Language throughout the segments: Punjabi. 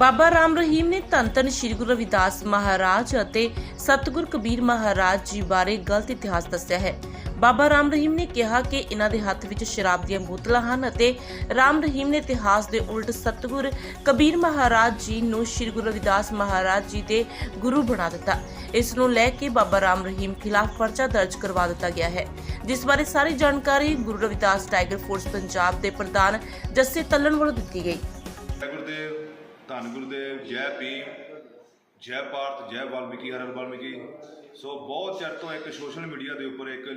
ਬਾਬਾ ਰਾਮ ਰਹੀਮ ਨੇ ਧੰਨ ਧੰਨ ਸ੍ਰੀ ਗੁਰੂ ਰਵਿਦਾਸ ਮਹਾਰਾਜ ਅਤੇ ਸਤਿਗੁਰ ਕਬੀਰ ਮਹਾਰਾਜ ਜੀ ਬਾਰੇ ਗਲਤ ਇਤਿਹਾਸ ਦੱਸਿਆ ਹੈ। ਬਾਬਾ ਰਾਮ ਰਹੀਮ ਨੇ ਕਿਹਾ ਕਿ ਇਹਨਾਂ ਦੇ ਹੱਥ ਵਿੱਚ ਸ਼ਰਾਬ ਦੀਆਂ ਬੋਤਲਾਂ ਹਨ ਅਤੇ ਰਾਮ ਰਹੀਮ ਨੇ ਇਤਿਹਾਸ ਦੇ ਉਲਟ ਸਤਿਗੁਰ ਕਬੀਰ ਮਹਾਰਾਜ ਜੀ ਨੂੰ ਸ੍ਰੀ ਗੁਰੂ ਰਵਿਦਾਸ ਮਹਾਰਾਜ ਜੀ ਦੇ ਗੁਰੂ ਬਣਾ ਦਿੱਤਾ। ਇਸ ਨੂੰ ਲੈ ਕੇ ਬਾਬਾ ਰਾਮ ਰਹੀਮ ਖਿਲਾਫ ਪਰਚਾ ਦਰਜ ਕਰਵਾ ਦਿੱਤਾ ਗਿਆ ਹੈ। ਜਿਸ ਬਾਰੇ ਸਾਰੀ ਜਾਣਕਾਰੀ ਗੁਰੂ ਰਵਿਦਾਸ ਟਾਈਗਰ ਫੋਰਸ ਪੰਜਾਬ ਦੇ ਪ੍ਰਧਾਨ ਜੱਸੇ ਤੱਲਣ ਵੱਲੋਂ ਦਿੱਤੀ ਗਈ। ਗੁਰਦੇਵ ਧੰਨ ਗੁਰਦੇਵ, ਜੈ ਭੀਮ, ਜੈ ਭਾਰਤ ਜੈ ਵਾਲਮੀਕੀ, ਹਰ ਹਰ ਵਾਲਮੀਕੀ। ਸੋ ਬਹੁਤ ਚਿਰ ਤੋਂ ਇੱਕ ਸੋਸ਼ਲ ਮੀਡੀਆ ਦੇ ਉੱਪਰ ਇੱਕ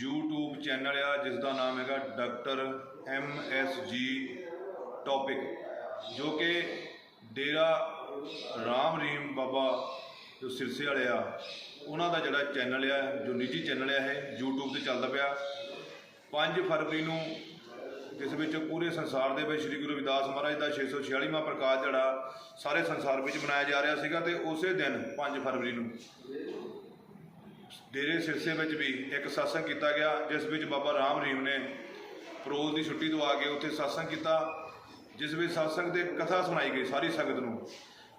YouTube ਚੈਨਲ ਆ ਜਿਸ ਦਾ ਨਾਮ ਹੈਗਾ doctor M S G topic ਜੋ ਕਿ ਡੇਰਾ ਰਾਮ ਰਹੀਮ ਬਾਬਾ, ਜੋ ਸਿਰਸੇ ਵਾਲੇ ਆ, ਉਹਨਾਂ ਦਾ ਜਿਹੜਾ ਚੈਨਲ ਆ, ਜੋ ਨਿੱਜੀ ਚੈਨਲ ਆ ਇਹ, YouTube ਤੇ ਚੱਲਦਾ ਪਿਆ। 5 ਫਰਵਰੀ ਨੂੰ ਇਸ ਵਿੱਚ ਪੂਰੇ ਸੰਸਾਰ ਦੇ ਵਿੱਚ ਸ੍ਰੀ ਗੁਰੂ ਰਵਿਦਾਸ ਮਹਾਰਾਜ ਦਾ 646ਵਾਂ ਪ੍ਰਕਾਸ਼ ਜਿਹੜਾ ਸਾਰੇ ਸੰਸਾਰ ਵਿੱਚ ਮਨਾਇਆ ਜਾ ਰਿਹਾ ਸੀਗਾ ਤੇ ਉਸੇ ਦਿਨ 5 ਫਰਵਰੀ ਨੂੰ ਡੇਰੇ ਸਿਰਸੇ ਵਿੱਚ ਵੀ ਇੱਕ satsang ਕੀਤਾ ਗਿਆ, ਜਿਸ ਵਿੱਚ ਬਾਬਾ ਰਾਮ ਰਹੀਮ ਨੇ ਪਰੋਲ ਦੀ ਛੁੱਟੀ ਤੋਂ ਆ ਕੇ ਉੱਥੇ satsang ਕੀਤਾ, ਜਿਸ ਵਿੱਚ satsang ਦੇ ਕਥਾ ਸੁਣਾਈ ਗਈ ਸਾਰੀ ਸੰਗਤ ਨੂੰ।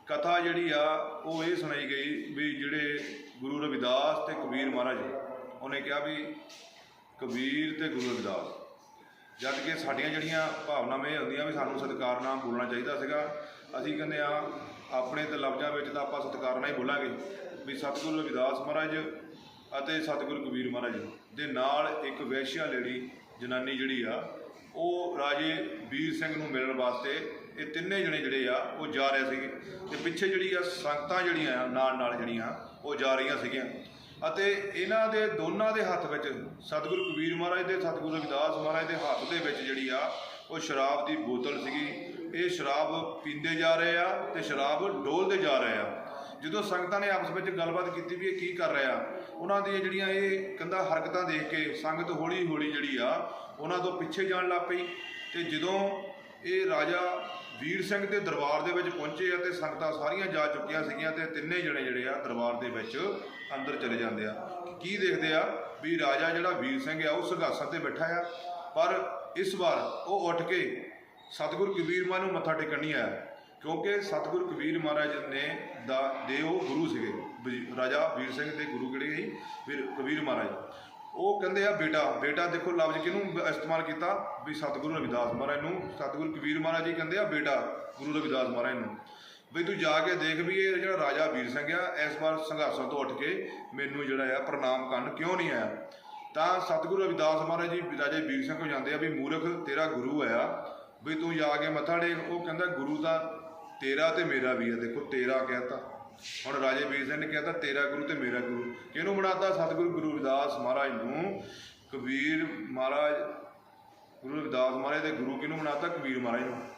ਕਥਾ ਜਿਹੜੀ ਆ, ਉਹ ਇਹ ਸੁਣਾਈ ਗਈ ਵੀ ਜਿਹੜੇ ਗੁਰੂ ਰਵਿਦਾਸ ਤੇ ਕਬੀਰ ਮਹਾਰਾਜ, ਉਹਨੇ ਕਿਹਾ ਵੀ ਕਬੀਰ ਤੇ ਗੁਰੂ ਰਵਿਦਾਸ। ਜਦ ਕਿ ਸਾਡੀਆਂ ਜਿਹੜੀਆਂ ਭਾਵਨਾਵਾਂ ਇਹ ਹੁੰਦੀਆਂ ਵੀ ਸਾਨੂੰ ਸਤਿਕਾਰ ਨਾਲ ਬੋਲਣਾ ਚਾਹੀਦਾ ਸੀਗਾ, ਅਸੀਂ ਕਹਿੰਦੇ ਆ ਆਪਣੇ ਤੇ ਲਫ਼ਜ਼ਾਂ ਵਿੱਚ ਤਾਂ ਆਪਾਂ ਸਤਿਕਾਰ ਨਾਲ ਹੀ ਬੋਲਾਂਗੇ। ਵੀ ਸਤਿਗੁਰੂ ਰਵਿਦਾਸ ਮਹਾਰਾਜ ਅਤੇ ਸਤਿਗੁਰੂ ਕਬੀਰ ਮਹਾਰਾਜ ਦੇ ਨਾਲ ਇੱਕ ਵੈਸ਼ਿਆ ਲੇਡੀ ਜਨਾਨੀ ਜਿਹੜੀ ਆ, ਉਹ ਰਾਜੇ ਵੀਰ ਸਿੰਘ ਨੂੰ ਮਿਲਣ ਵਾਸਤੇ ਇਹ ਤਿੰਨੇ ਜਣੇ ਜਿਹੜੇ ਆ, ਉਹ ਜਾ ਰਹੇ ਸੀਗੇ। ਤੇ ਪਿੱਛੇ ਜਿਹੜੀ ਆ ਸੰਗਤਾਂ ਜਿਹੜੀਆਂ ਆ ਨਾਲ ਨਾਲ ਜਿਹੜੀਆਂ ਉਹ ਜਾ ਰਹੀਆਂ ਸੀਗੀਆਂ। ਅਤੇ ਇਹਨਾਂ ਦੇ ਦੋਨਾਂ ਦੇ ਹੱਥ ਵਿੱਚ ਸਤਿਗੁਰੂ ਕਬੀਰ ਮਹਾਰਾਜ ਦੇ, ਸਤਿਗੁਰੂ ਰਵਿਦਾਸ ਮਹਾਰਾਜ ਦੇ ਹੱਥ ਦੇ ਵਿੱਚ ਜਿਹੜੀ ਆ, ਉਹ ਸ਼ਰਾਬ ਦੀ ਬੋਤਲ ਸੀਗੀ। ਇਹ ਸ਼ਰਾਬ ਪੀਂਦੇ ਜਾ ਰਹੇ ਆ ਤੇ ਸ਼ਰਾਬ ਡੋਲਦੇ ਜਾ ਰਹੇ ਆ। ਜਦੋਂ ਸੰਗਤਾਂ ਨੇ ਆਪਸ ਵਿੱਚ ਗੱਲਬਾਤ ਕੀਤੀ ਵੀ ਇਹ ਕੀ ਕਰ ਰਿਹਾ ਉਹਨਾਂ ਦੀਆਂ ਜਿਹੜੀਆਂ ਇਹ ਕਹਿੰਦਾ ਹਰਕਤਾਂ ਦੇਖ ਕੇ ਸੰਗਤ ਹੌਲੀ ਹੌਲੀ ਜਿਹੜੀ ਆ, ਉਹਨਾਂ ਤੋਂ ਪਿੱਛੇ ਜਾਣ ਲੱਗ ਪਈ। ਤੇ ਜਦੋਂ ਇਹ ਰਾਜਾ ਵੀਰ ਸਿੰਘ ਦੇ ਦਰਬਾਰ ਦੇ ਵਿੱਚ ਪਹੁੰਚੇ ਆ ਤੇ ਸੰਗਤਾਂ ਸਾਰੀਆਂ ਜਾ ਚੁੱਕੀਆਂ ਸੀਗੀਆਂ ਤੇ ਤਿੰਨੇ ਜਣੇ ਜਿਹੜੇ ਆ ਦਰਬਾਰ ਦੇ ਵਿੱਚ ਅੰਦਰ ਚਲੇ ਜਾਂਦੇ ਆ। ਕੀ ਦੇਖਦੇ ਆ ਵੀ ਰਾਜਾ ਜਿਹੜਾ ਵੀਰ ਸਿੰਘ ਆ, ਉਹ ਸਿੰਘਾਸਨ ਤੇ ਬੈਠਾ ਆ, ਪਰ ਇਸ ਵਾਰ ਉਹ ਉੱਠ ਕੇ ਸਤਿਗੁਰੂ ਕਬੀਰ ਮਾਂ ਨੂੰ ਮੱਥਾ ਟੇਕਣ ਨਹੀਂ ਆਇਆ, ਕਿਉਂਕਿ ਸਤਿਗੁਰੂ ਕਬੀਰ ਮਹਾਰਾਜ ਨੇ ਦਾ ਦੇ ਉਹ ਗੁਰੂ ਸੀਗੇ ਰਾਜਾ ਵੀਰ ਸਿੰਘ ਦੇ ਗੁਰੂ ਕਿਹੜੇ ਸੀ? ਵੀਰ ਕਬੀਰ ਮਹਾਰਾਜ। ਉਹ ਕਹਿੰਦੇ ਆ ਬੇਟਾ ਬੇਟਾ ਦੇਖੋ ਲਫ਼ਜ਼ ਕਿਹਨੂੰ ਇਸਤੇਮਾਲ ਕੀਤਾ? ਵੀ ਸਤਿਗੁਰੂ ਰਵਿਦਾਸ ਮਹਾਰਾਜ ਨੂੰ। ਸਤਿਗੁਰੂ ਕਬੀਰ ਮਹਾਰਾਜ ਜੀ ਕਹਿੰਦੇ ਆ, ਬੇਟਾ, ਗੁਰੂ ਰਵਿਦਾਸ ਮਹਾਰਾਜ ਨੂੰ। ਵੀ ਤੂੰ ਜਾ ਕੇ ਦੇਖ ਵੀ ਇਹ ਜਿਹੜਾ ਰਾਜਾ ਵੀਰ ਸਿੰਘ ਆ, ਇਸ ਵਾਰ ਸੰਘਰਸ਼ਾਂ ਤੋਂ ਉੱਠ ਕੇ ਮੈਨੂੰ ਜਿਹੜਾ ਆ ਪ੍ਰਣਾਮ ਕਰਨ ਕਿਉਂ ਨਹੀਂ ਆਇਆ? ਤਾਂ ਸਤਿਗੁਰੂ ਰਵਿਦਾਸ ਮਹਾਰਾਜ ਜੀ ਰਾਜੇ ਵੀਰ ਸਿੰਘ ਕੋਲ ਜਾਂਦੇ ਆ ਵੀ, ਮੂਰਖ, ਤੇਰਾ ਗੁਰੂ ਆ ਵੀ ਤੂੰ ਜਾ ਕੇ ਮੱਥਾ ਟੇਕ। ਉਹ ਕਹਿੰਦਾ, ਗੁਰੂ ਤਾਂ ਤੇਰਾ ਤੇ ਮੇਰਾ ਵੀ ਆ। ਦੇਖੋ, ਤੇਰਾ ਕਹਿਤਾ ਹੁਣ ਰਾਜੇ ਵੀਰ ਸਿੰਘ ਨੇ ਕਹਿਤਾ ਤੇਰਾ ਗੁਰੂ ਤੇ ਮੇਰਾ ਗੁਰੂ। ਕਿਹਨੂੰ ਬਣਾਤਾ? ਸਤਿਗੁਰੂ ਗੁਰੂ ਰਵਿਦਾਸ ਮਹਾਰਾਜ ਨੂੰ। ਕਬੀਰ ਮਹਾਰਾਜ, ਗੁਰੂ ਰਵਿਦਾਸ ਮਹਾਰਾਜ ਦੇ ਗੁਰੂ ਕਿਹਨੂੰ ਬਣਾਤਾ? ਕਬੀਰ ਮਹਾਰਾਜ ਨੂੰ।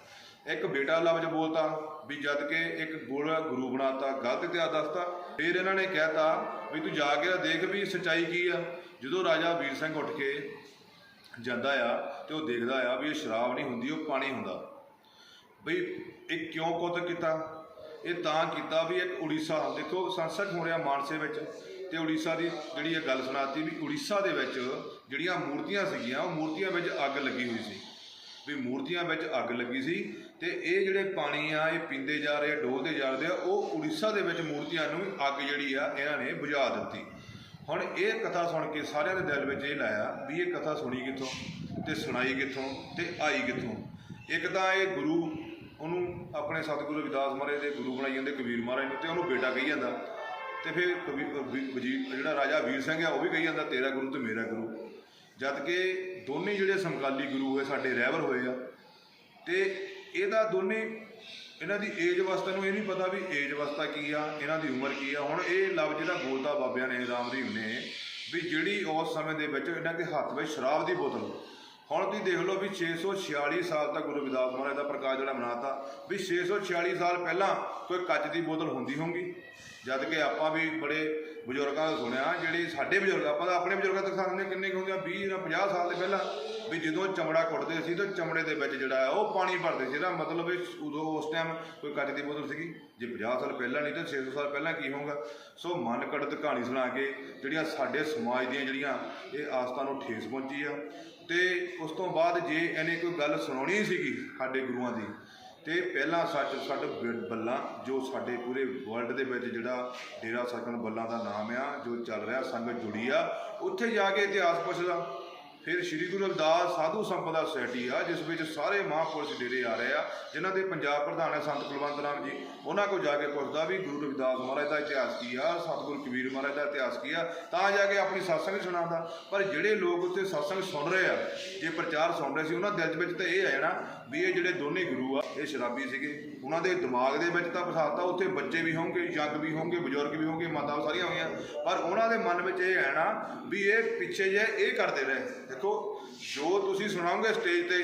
ਇੱਕ ਬੇਟਾ ਲਫ਼ਜ਼ ਬੋਲਤਾ ਵੀ ਜਦ ਕਿ ਇੱਕ ਗੋਲਾ ਗੁਰੂ ਬਣਾਤਾ। ਗਲਤ ਇਤਿਹਾਸ ਦੱਸਤਾ। ਫਿਰ ਇਹਨਾਂ ਨੇ ਕਹਿਤਾ ਵੀ ਤੂੰ ਜਾ ਕੇ ਦੇਖ ਵੀ ਸੱਚਾਈ ਕੀ ਆ। ਜਦੋਂ ਰਾਜਾ ਵੀਰ ਸਿੰਘ ਉੱਠ ਕੇ ਜਾਂਦਾ ਆ ਤੇ ਉਹ ਦੇਖਦਾ ਆ ਵੀ ਇਹ ਸ਼ਰਾਬ ਨਹੀਂ ਹੁੰਦੀ, ਉਹ ਪਾਣੀ ਹੁੰਦਾ। ਬਈ ਇਹ ਕਿਉਂ ਕੁੱਤ ਕੀਤਾ? ਇਹ ਤਾਂ ਕੀਤਾ ਵੀ ਇੱਕ ਉੜੀਸਾ, ਦੇਖੋ ਸੰਸਦ ਹੋ ਰਿਹਾ ਮਾਨਸੇ ਵਿੱਚ ਤੇ ਉੜੀਸਾ ਦੀ ਜਿਹੜੀ ਇਹ ਗੱਲ ਸੁਣਾਤੀ ਵੀ ਉੜੀਸਾ ਦੇ ਵਿੱਚ ਜਿਹੜੀਆਂ ਮੂਰਤੀਆਂ ਸੀਗੀਆਂ, ਉਹ ਮੂਰਤੀਆਂ ਵਿੱਚ ਅੱਗ ਲੱਗੀ ਹੋਈ ਸੀ। ਵੀ ਮੂਰਤੀਆਂ ਵਿੱਚ ਅੱਗ ਲੱਗੀ ਸੀ ਤੇ ਇਹ ਜਿਹੜੇ ਪਾਣੀ ਆ, ਇਹ ਪੀਂਦੇ ਜਾ ਰਹੇ ਆ, ਡੋਲਦੇ ਜਾ ਰਹੇ ਆ, ਉਹ ਉੜੀਸਾ ਦੇ ਵਿੱਚ ਮੂਰਤੀਆਂ ਨੂੰ ਅੱਗ ਜਿਹੜੀ ਆ, ਇਹਨਾਂ ਨੇ ਬੁਝਾ ਦਿੱਤੀ। ਹੁਣ ਇਹ ਕਥਾ ਸੁਣ ਕੇ ਸਾਰਿਆਂ ਦੇ ਦਿਲ ਵਿੱਚ ਇਹ ਲਾਇਆ ਵੀ ਇਹ ਕਥਾ ਸੁਣੀ ਕਿੱਥੋਂ ਤੇ ਸੁਣਾਈ ਕਿੱਥੋਂ ਤੇ ਆਈ ਕਿੱਥੋਂ। ਇੱਕ ਤਾਂ ਇਹ ਗੁਰੂ ਉਹਨੂੰ ਆਪਣੇ ਸਤਿਗੁਰੂ ਰਵਿਦਾਸ ਮਹਾਰਾਜ ਦੇ ਗੁਰੂ ਬਣਾਈ ਜਾਂਦੇ ਕਬੀਰ ਮਹਾਰਾਜ ਨੂੰ ਤੇ ਉਹਨੂੰ ਬੇਟਾ ਕਹੀ ਜਾਂਦਾ। ਤੇ ਫਿਰ ਕਬੀ- ਵਜ਼ੀਰ ਜਿਹੜਾ ਰਾਜਾ ਵੀਰ ਸਿੰਘ ਆ, ਉਹ ਵੀ ਕਹੀ ਜਾਂਦਾ, ਤੇਰਾ ਗੁਰੂ ਤੇ ਮੇਰਾ ਗੁਰੂ। ਜਦ ਕਿ ਦੋਨੇ ਜਿਹੜੇ ਸਮਕਾਲੀ ਗੁਰੂ ਹੋਏ, ਸਾਡੇ ਰਹਿਬਰ ਹੋਏ ਆ। ਤੇ ਇਹਦਾ ਦੋਨੇ, ਇਹਨਾਂ ਦੀ ਏਜ ਅਵਸਥਾ ਨੂੰ ਇਹ ਨਹੀਂ ਪਤਾ ਵੀ ਏਜ ਅਵਸਥਾ ਕੀ ਆ, ਇਹਨਾਂ ਦੀ ਉਮਰ ਕੀ ਆ। ਹੁਣ ਇਹ ਲਫ਼ਜ਼ ਜਿਹੜਾ ਬੋਲਤਾ ਬਾਬਿਆਂ ਨੇ ਰਾਮਦੀਪ ਨੇ ਵੀ ਜਿਹੜੀ ਉਸ ਸਮੇਂ ਦੇ ਵਿੱਚ ਇਹਨਾਂ ਦੇ ਹੱਥ ਵਿੱਚ ਸ਼ਰਾਬ ਦੀ ਬੋਤਲ ਹੁਣ ਤੁਸੀਂ ਦੇਖ ਲਓ ਵੀ 646 ਸਾਲ ਤੱਕ ਗੁਰੂ ਰਵਿਦਾਸ ਮਹਾਰਾਜ ਦਾ ਪ੍ਰਕਾਸ਼ ਜਿਹੜਾ ਮਨਾਤਾ, ਵੀ 646 ਸਾਲ ਪਹਿਲਾਂ ਕੋਈ ਕੱਚ ਦੀ ਬੋਤਲ ਹੁੰਦੀ ਹੋਊਗੀ। ਜਦ ਕਿ ਆਪਾਂ ਵੀ ਬੜੇ ਬਜ਼ੁਰਗਾਂ ਦਾ ਸੁਣਿਆ, ਜਿਹੜੇ ਸਾਡੇ ਬਜ਼ੁਰਗ, ਆਪਾਂ ਤਾਂ ਆਪਣੇ ਬਜ਼ੁਰਗਾਂ ਤੱਕ ਸਾਹਮਣੇ ਕਿੰਨੇ ਕੁ ਹੁੰਦੇ ਆ 20 ਜਾਂ 50 ਸਾਲ ਦੇ ਪਹਿਲਾਂ। ਵੀ ਜਦੋਂ ਚਮੜਾ ਕੁੱਟਦੇ ਸੀ ਤਾਂ ਚਮੜੇ ਦੇ ਵਿੱਚ ਜਿਹੜਾ ਆ ਉਹ ਪਾਣੀ ਭਰਦੇ ਸੀ। ਇਹਦਾ ਮਤਲਬ ਇਹ ਉਦੋਂ ਉਸ ਟਾਈਮ ਕੋਈ ਕੱਚ ਦੀ ਬੋਤਲ ਸੀਗੀ? ਜੇ 50 ਸਾਲ ਪਹਿਲਾਂ ਨਹੀਂ ਤਾਂ 600 ਸਾਲ ਪਹਿਲਾਂ ਕੀ ਹੋਊਗਾ? ਸੋ ਮਨ ਕੜਤ ਕਹਾਣੀ ਸੁਣਾ ਕੇ ਜਿਹੜੀਆਂ ਸਾਡੇ ਸਮਾਜ ਦੀਆਂ ਜਿਹੜੀਆਂ ਇਹ ਆਸਥਾ ਨੂੰ ਠੇਸ ਪਹੁੰਚੀ ਆ ਤੇ ਉਸ ਤੋਂ ਬਾਅਦ ਜੇ ਇਹਨੇ ਕੋਈ ਗੱਲ ਸੁਣਾਉਣੀ ਸੀਗੀ ਸਾਡੇ ਗੁਰੂਆਂ ਦੀ, ਤੇ ਪਹਿਲਾ ਸੱਚ ਸਾਡਾ ਬ- ਬੱਲਾ ਜੋ ਸਾਡੇ ਪੂਰੇ ਵਰਲਡ ਦੇ ਵਿੱਚ ਜਿਹੜਾ ਡੇਰਾ ਸੱਚਖੰਡ ਬੱਲਾ ਦਾ ਨਾਮ ਆ, ਜੋ ਚੱਲ ਰਿਹਾ, ਸੰਗਤ ਜੁੜੀ ਆ, ਉੱਥੇ ਜਾ ਕੇ ਇਤਿਹਾਸ ਪੁੱਛਦਾ। ਫਿਰ ਸ੍ਰੀ ਗੁਰੂ ਰਵਿਦਾਸ ਸਾਧੂ ਸੰਪਦਾ ਸੋਸਾਇਟੀ ਆ, ਜਿਸ ਵਿੱਚ ਸਾਰੇ ਮਹਾਂਪੁਰਸ਼ ਡੇਰੇ ਆ ਰਹੇ ਆ, ਜਿਨ੍ਹਾਂ ਦੇ ਪੰਜਾਬ ਪ੍ਰਧਾਨ ਹੈ ਸੰਤ ਕੁਲਵੰਤ ਰਾਮ ਜੀ। ਉਹਨਾਂ ਕੋਲ ਜਾ ਕੇ ਪੁੱਛਦਾ ਵੀ ਗੁਰੂ ਰਵਿਦਾਸ ਮਹਾਰਾਜ ਦਾ ਇਤਿਹਾਸ ਕੀ ਆ, ਸਤਿਗੁਰੂ ਕਬੀਰ ਮਹਾਰਾਜ ਦਾ ਇਤਿਹਾਸ ਕੀ ਆ, ਤਾਂ ਜਾ ਕੇ ਆਪਣੀ satsang ਸੁਣਾਉਂਦਾ। ਪਰ ਜਿਹੜੇ ਲੋਕ ਉੱਥੇ satsang ਸੁਣ ਰਹੇ ਆ, ਜੇ ਪ੍ਰਚਾਰ ਸੁਣ ਰਹੇ ਸੀ, ਉਹਨਾਂ ਦਿਲ ਦੇ ਵਿੱਚ ਤਾਂ ਇਹ ਹੈ ਨਾ ਵੀ ਇਹ ਜਿਹੜੇ ਦੋਨੇ ਗੁਰੂ ਆ, ਇਹ ਸ਼ਰਾਬੀ ਸੀਗੇ। ਉਹਨਾਂ ਦੇ ਦਿਮਾਗ ਦੇ ਵਿੱਚ ਤਾਂ ਬਸਾਤਾ ਉੱਥੇ ਬੱਚੇ ਵੀ ਹੋਣਗੇ ਯੰਗ ਵੀ ਹੋਣਗੇ, ਬਜ਼ੁਰਗ ਵੀ ਹੋਣਗੇ ਮਾਤਾਵਾਂ ਸਾਰੀਆਂ ਹੋਈਆਂ। ਪਰ ਉਹਨਾਂ ਦੇ ਮਨ ਵਿੱਚ ਇਹ ਹੈ ਨਾ ਵੀ ਇਹ ਪਿੱਛੇ ਜੇ ਇਹ ਕਰਦੇ ਰਹੇ। ਦੇਖੋ ਸ਼ੋਅ ਤੁਸੀਂ ਸੁਣਾਓਗੇ ਸਟੇਜ ਤੇ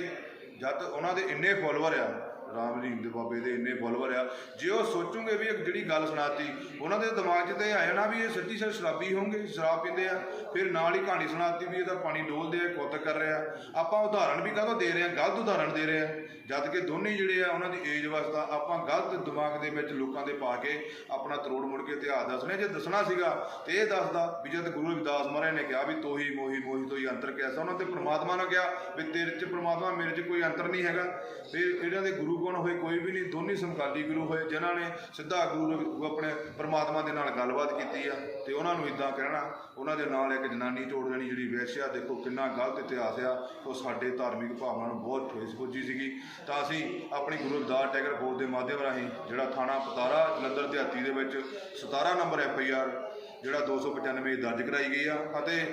ਜਦ ਉਹਨਾਂ ਦੇ ਇੰਨੇ ਫੋਲੋਅਰ ਆ ਰਾਮ ਰਹੀਮ ਦੇ ਬਾਬੇ ਦੇ ਇੰਨੇ ਫੋਲੋਅਰ ਆ। ਜੇ ਉਹ ਸੋਚੂਗੇ ਵੀ ਇੱਕ ਜਿਹੜੀ ਗੱਲ ਸੁਣਾਤੀ, ਉਹਨਾਂ ਦੇ ਦਿਮਾਗ 'ਚ ਤੇ ਆ ਜਾਣਾ ਵੀ ਇਹ ਸੱਚੀ ਸੱਚ ਸ਼ਰਾਬੀ ਹੋਣਗੇ, ਸ਼ਰਾਬ ਪੀਂਦੇ ਆ। ਫਿਰ ਨਾਲ ਹੀ ਕਹਾਣੀ ਸੁਣਾਤੀ ਵੀ ਇਹਦਾ ਪਾਣੀ ਡੋਲਦੇ ਆ, ਕੁੱਤ ਕਰ ਰਿਹਾ। ਆਪਾਂ ਉਦਾਹਰਣ ਵੀ ਕਾਹਤੋਂ ਦੇ ਰਹੇ ਆ? ਗਲਤ ਉਦਾਹਰਣ ਦੇ ਰਹੇ ਆ। ਜਦ ਕਿ ਦੋਨੇ ਜਿਹੜੇ ਆ, ਉਹਨਾਂ ਦੀ ਏਜ ਵਾਸਤਾ ਆਪਾਂ ਗਲਤ ਦਿਮਾਗ ਦੇ ਵਿੱਚ ਲੋਕਾਂ ਦੇ ਪਾ ਕੇ ਆਪਣਾ ਤਰੋੜ ਮੁੜ ਕੇ ਇਤਿਹਾਸ ਦੱਸਣੇ। ਜੇ ਦੱਸਣਾ ਸੀਗਾ, ਤੇ ਇਹ ਦੱਸਦਾ ਵੀ ਜਦ ਗੁਰੂ ਰਵਿਦਾਸ ਮਹਾਰਾਜ ਨੇ ਕਿਹਾ ਵੀ ਤੋਹੀ, ਮੋਹੀ ਮੋਹੀ ਤੋਹੀ ਅੰਤਰ ਕੈਸਾ ਉਹਨਾਂ ਤੇ ਪ੍ਰਮਾਤਮਾ ਨੇ ਕਿਹਾ ਵੀ ਤੇਰੇ 'ਚ ਪ੍ਰਮਾਤਮਾ, ਮੇਰੇ 'ਚ ਕੋਈ ਅੰਤਰ ਨਹੀਂ ਹੈਗਾ। ਫਿਰ ਇਹਨਾਂ ਦੇ ਗੁਰੂ ਕੌਣ ਹੋਏ, ਕੋਈ ਵੀ ਨਹੀਂ, ਦੋਨੇ ਸਮਕਾਲੀ ਗੁਰੂ ਹੋਏ, ਜਿਨ੍ਹਾਂ ਨੇ ਸਿੱਧਾ ਗੁਰੂ ਆਪਣੇ ਪਰਮਾਤਮਾ ਦੇ ਨਾਲ ਗੱਲਬਾਤ ਕੀਤੀ ਆ, ਤੇ ਉਹਨਾਂ ਨੂੰ ਇਦਾਂ ਕਹਿਣਾ, ਉਹਨਾਂ ਦੇ ਨਾਲ ਇੱਕ ਜਨਾਨੀ ਤੋੜ ਦੇਣੀ ਜਿਹੜੀ ਵੈਸ਼ਿਆ ਦੇਖੋ ਕਿੰਨਾ ਗਲਤ ਇਤਿਹਾਸ ਆ, ਉਹ ਸਾਡੇ ਧਾਰਮਿਕ ਭਾਵਨਾ ਨੂੰ ਬਹੁਤ ਠੇਸ ਪੁੱਜੀ ਸੀਗੀ। ਤਾਂ ਅਸੀਂ ਆਪਣੀ ਗੁਰੂ ਰਵਿਦਾਸ ਟੈਗਰ ਬੋਰਡ ਦੇ ਮਾਧਿਅਮ ਰਾਹੀਂ ਜਿਹੜਾ ਥਾਣਾ ਪਤਾਰਾ ਜਲੰਧਰ ਦਿਹਾਤੀ ਦੇ ਵਿੱਚ 17 ਨੰਬਰ ਐਫ ਆਈ ਆਰ ਜਿਹੜਾ 295 ਦਰਜ ਕਰਾਈ ਗਈ ਆ। ਅਤੇ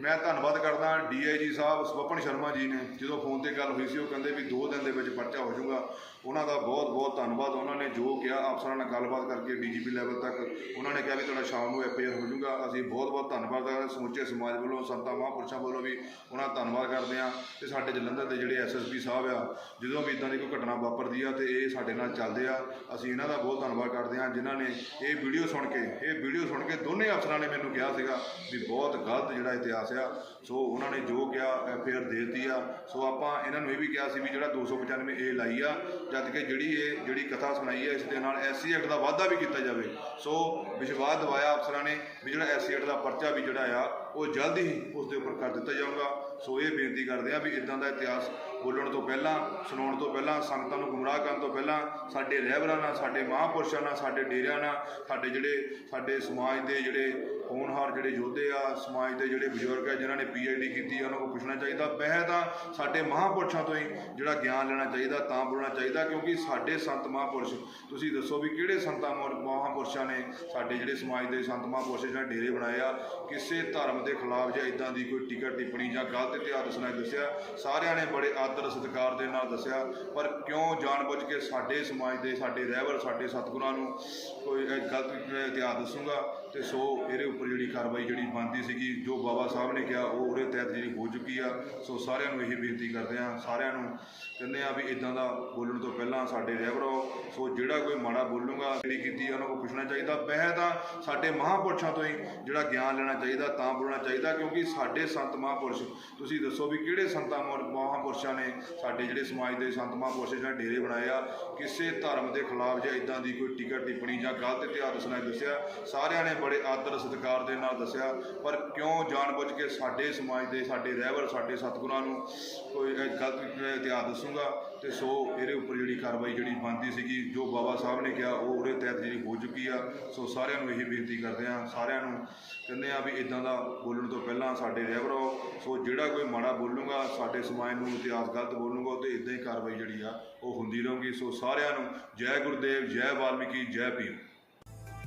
ਮੈਂ ਧੰਨਵਾਦ ਕਰਦਾ ਡੀਆਈਜੀ ਸਾਹਿਬ ਸਵਪਨ ਸ਼ਰਮਾ ਜੀ ਨੇ, ਜਦੋਂ ਫੋਨ ਤੇ ਗੱਲ ਹੋਈ ਸੀ, ਉਹ ਕਹਿੰਦੇ ਵੀ 2 ਦਿਨ ਦੇ ਵਿੱਚ ਪਰਚਾ ਹੋ ਜਾਊਗਾ। ਉਹਨਾਂ ਦਾ ਬਹੁਤ ਬਹੁਤ ਧੰਨਵਾਦ। ਉਹਨਾਂ ਨੇ ਜੋ ਕਿਹਾ, ਅਫਸਰਾਂ ਨਾਲ ਗੱਲਬਾਤ ਕਰਕੇ ਡੀਜੀਪੀ ਲੈਵਲ ਤੱਕ ਉਹਨਾਂ ਨੇ ਕਿਹਾ ਵੀ ਤੁਹਾਡਾ ਸ਼ਾਮ ਨੂੰ ਐਫਆਈਆਰ ਹੋ ਜਾਊਗਾ। ਅਸੀਂ ਬਹੁਤ ਬਹੁਤ ਧੰਨਵਾਦ ਕਰਦੇ ਸਮੁੱਚੇ ਸਮਾਜ ਵੱਲੋਂ, ਸੰਤਾਂ, ਮਹਾਂਪੁਰਸ਼ਾਂ ਵੱਲੋਂ ਵੀ ਉਹਨਾਂ ਦਾ ਧੰਨਵਾਦ ਕਰਦੇ ਹਾਂ। ਤੇ ਸਾਡੇ ਜਲੰਧਰ ਦੇ ਜਿਹੜੇ ਐਸਐਸਪੀ ਸਾਹਿਬ ਆ, ਜਦੋਂ ਵੀ ਇਦਾਂ ਦੀ ਕੋਈ ਘਟਨਾ ਵਾਪਰਦੀ ਆ, ਤੇ ਇਹ ਸਾਡੇ ਨਾਲ ਚੱਲਦੇ ਆ। ਅਸੀਂ ਇਹਨਾਂ ਦਾ ਬਹੁਤ ਧੰਨਵਾਦ ਕਰਦੇ ਹਾਂ, ਜਿਨ੍ਹਾਂ ਨੇ ਇਹ ਵੀਡੀਓ ਸੁਣ ਕੇ, ਇਹ ਵੀਡੀਓ ਸੁਣ ਕੇ ਦੋਨੇ ਅਫਸਰਾਂ ਨੇ ਮੈਨੂੰ ਕਿਹਾ ਸੀਗਾ ਵੀ ਬਹੁਤ ਗਲਤ ਜਿਹੜਾ ਇਤਿਹਾਸ ਆ। ਸੋ ਉਹਨਾਂ ਨੇ ਜੋ ਕਿਹਾ ਐਫਆਈਆਰ ਦੇ ਦਿੱਤੀ ਆ। ਸੋ ਆਪਾਂ ਇਹਨਾਂ ਨੂੰ ਇਹ ਵੀ ਕਿਹਾ ਸੀ ਵੀ ਜਿਹੜਾ 295 ਏ ਲਾਈ ਆ, ਜਦ ਕਿ ਜਿਹੜੀ ਇਹ, ਜਿਹੜੀ ਕਥਾ ਸੁਣਾਈ ਆ, ਇਸ ਦੇ ਨਾਲ ਐਸਸੀ ਐਕਟ ਦਾ ਵਾਅਦਾ ਵੀ ਕੀਤਾ ਜਾਵੇ। ਸੋ ਵਿਸ਼ਵਾਸ ਦਿਵਾਇਆ ਅਫਸਰਾਂ ਨੇ ਵੀ ਜਿਹੜਾ ਐਸਸੀ ਐਕਟ ਦਾ ਪਰਚਾ ਵੀ ਜਿਹੜਾ ਆ, ਉਹ ਜਲਦ ਹੀ ਉਸ ਦੇ ਉੱਪਰ ਕਰ ਦਿੱਤਾ ਜਾਊਗਾ। ਸੋ ਇਹ ਬੇਨਤੀ ਕਰਦੇ ਆ ਵੀ ਇਦਾਂ ਦਾ ਇਤਿਹਾਸ ਬੋਲਣ ਤੋਂ ਪਹਿਲਾਂ, ਸੁਣਾਉਣ ਤੋਂ ਪਹਿਲਾਂ, ਸੰਗਤਾਂ ਨੂੰ ਗੁੰਮਰਾਹ ਕਰਨ ਤੋਂ ਪਹਿਲਾਂ, ਸਾਡੇ ਰਹਿਬਰਾਂ ਨਾਲ, ਸਾਡੇ ਮਹਾਂਪੁਰਸ਼ਾਂ ਨਾਲ, ਸਾਡੇ ਡੇਰਿਆਂ ਨਾਲ, ਸਾਡੇ ਜਿਹੜੇ, ਸਾਡੇ ਸਮਾਜ ਦੇ ਜਿਹੜੇ ਹੋਣਹਾਰ ਜਿਹੜੇ ਯੋਧੇ ਆ, ਸਮਾਜ ਦੇ ਜਿਹੜੇ ਬਜ਼ੁਰਗ ਆ, ਜਿਨ੍ਹਾਂ ਨੇ ਪੀਐਚਡੀ ਕੀਤੀ ਆ, ਉਹਨਾਂ ਕੋਲ ਪੁੱਛਣਾ ਚਾਹੀਦਾ ਵੈਸੇ ਤਾਂ ਸਾਡੇ ਮਹਾਂਪੁਰਸ਼ਾਂ ਤੋਂ ਹੀ ਜਿਹੜਾ ਗਿਆਨ ਲੈਣਾ ਚਾਹੀਦਾ, ਤਾਂ ਬੋਲਣਾ ਚਾਹੀਦਾ, ਕਿਉਂਕਿ ਸਾਡੇ ਸੰਤ ਮਹਾਂਪੁਰਸ਼, ਤੁਸੀਂ ਦੱਸੋ ਵੀ ਕਿਹੜੇ ਸੰਤਾਂ ਮਹਾਂਪੁਰਸ਼ਾਂ ਨੇ ਸਾਡੇ ਜਿਹੜੇ ਸਮਾਜ ਦੇ ਸੰਤ ਮਹਾਂਪੁਰਸ਼ ਜਿਹੜੇ ਡੇਰੇ ਬਣਾਏ ਆ, ਕਿਸੇ ਧਰਮ ਦੇ ਖਿਲਾਫ ਜਾਂ ਇਦਾਂ ਦੀ ਕੋਈ ਟਿਕਟ ਟਿੱਪਣੀ ਜਾਂ ਗਲਤ ਇਤਿਹਾਸ ਸੁਣਾਈ ਦੱਸਿਆ। ਸਾਰਿਆਂ ਨੇ ਬੜੇ ਆਦਰ ਸਤਿਕਾਰ ਦੇ ਨਾਲ ਦੱਸਿਆ। ਪਰ ਕਿਉਂ ਜਾਣਬੁੱਝ ਕੇ ਸਾਡੇ ਸਮਾਜ ਦੇ, ਸਾਡੇ ਰਹਿਬਰ ਸਾਡੇ ਸਤਿਗੁਰਾਂ ਨੂੰ ਕੋਈ ਗਲਤ ਇਤਿਹਾਸ ਦੱਸੂਗਾ? ਤੇ ਸੋ ਇਹਦੇ ਉੱਪਰ ਜਿਹੜੀ ਕਾਰਵਾਈ ਜਿਹੜੀ ਬਣਦੀ ਸੀਗੀ, ਜੋ ਬਾਬਾ ਸਾਹਿਬ ਨੇ ਕਿਹਾ, ਉਹ ਉਹਦੇ ਤਹਿਤ ਜਿਹੜੀ ਹੋ ਚੁੱਕੀ ਆ। ਸੋ ਸਾਰਿਆਂ ਨੂੰ ਇਹ ਬੇਨਤੀ ਕਰਦੇ ਆ ਸਾਰਿਆਂ ਨੂੰ ਕਹਿੰਦੇ ਆ ਵੀ ਇਦਾਂ ਦਾ ਬੋਲਣ ਤੋਂ ਪਹਿਲਾਂ ਸਾਡੇ ਰਹਿਬਰੋ ਸੋ ਜਿਹੜਾ ਕੋਈ ਮਾੜਾ ਬੋਲੂਗਾ, ਜਿਹੜੀ ਕੀਤੀ ਉਹਨਾਂ ਕੋਲ ਪੁੱਛਣਾ ਚਾਹੀਦਾ। ਵੈਸੇ ਤਾਂ ਸਾਡੇ ਮਹਾਂਪੁਰਸ਼ਾਂ ਤੋਂ ਹੀ ਜਿਹੜਾ ਗਿਆਨ ਲੈਣਾ ਚਾਹੀਦਾ, ਤਾਂ ਬੋਲਣਾ ਚਾਹੀਦਾ, ਕਿਉਂਕਿ ਸਾਡੇ ਸੰਤ ਮਹਾਂਪੁਰਸ਼, ਤੁਸੀਂ ਦੱਸੋ ਵੀ ਕਿਹੜੇ ਸੰਤਾਂ ਮਹਾ- ਮਹਾਂਪੁਰਸ਼ਾਂ ਨੇ ਸਾਡੇ ਜਿਹੜੇ ਸਮਾਜ ਦੇ ਸੰਤ ਮਹਾਂਪੁਰਸ਼ ਜਿਹੜੇ ਡੇਰੇ ਬਣਾਏ ਆ, ਕਿਸੇ ਧਰਮ ਦੇ ਖਿਲਾਫ ਜਾਂ ਇਦਾਂ ਦੀ ਕੋਈ ਟਿਕਟ ਟਿੱਪਣੀ ਜਾਂ ਗਲਤ ਇਤਿਹਾਸ ਦੱਸਣਾ ਦੱਸਿਆ, ਸਾਰਿਆਂ ਨੇ ਬੜੇ ਆਦਰ ਸਤਿਕਾਰ ਦੇ ਨਾਲ ਦੱਸਿਆ, ਪਰ ਕਿਉਂ ਜਾਣਬੁੱਝ ਕੇ ਸਾਡੇ ਸਮਾਜ ਦੇ, ਸਾਡੇ ਰਹਿਬਰ ਸਾਡੇ ਸਤਿਗੁਰਾਂ ਨੂੰ ਕੋਈ ਗਲਤ ਇਤਿਹਾਸ ਦੱਸੂਗਾ? ਤੇ ਸੋ ਇਹਦੇ ਉੱਪਰ ਜਿਹੜੀ ਕਾਰਵਾਈ ਜਿਹੜੀ ਬਣਦੀ ਸੀਗੀ, ਜੋ ਬਾਬਾ ਸਾਹਿਬ ਨੇ ਕਿਹਾ, ਉਹ ਉਹਦੇ ਤਹਿਤ ਜਿਹੜੀ ਹੋ ਚੁੱਕੀ ਆ। ਸੋ ਸਾਰਿਆਂ ਨੂੰ ਇਹੀ ਬੇਨਤੀ ਕਰਦੇ ਆ ਸਾਰਿਆਂ ਨੂੰ ਕਹਿੰਦੇ ਆ ਵੀ ਇਦਾਂ ਦਾ ਬੋਲਣ ਤੋਂ ਪਹਿਲਾਂ ਸਾਡੇ ਰਹਿਬਰੋ ਸੋ ਜਿਹੜਾ ਕੋਈ ਮਾੜਾ ਬੋਲੂਗਾ, ਸਾਡੇ ਸਮਾਜ ਨੂੰ ਇਤਿਹਾਸ ਗਲਤ ਬੋਲੂਗਾ ਉਹ ਤੇ ਇਦਾਂ ਹੀ ਕਾਰਵਾਈ ਜਿਹੜੀ ਆ, ਉਹ ਹੁੰਦੀ ਰਹੂਗੀ। ਸੋ ਸਾਰਿਆਂ ਨੂੰ ਜੈ ਗੁਰਦੇਵ, ਜੈ ਵਾਲਮੀਕੀ, ਜੈ ਭੀਮ।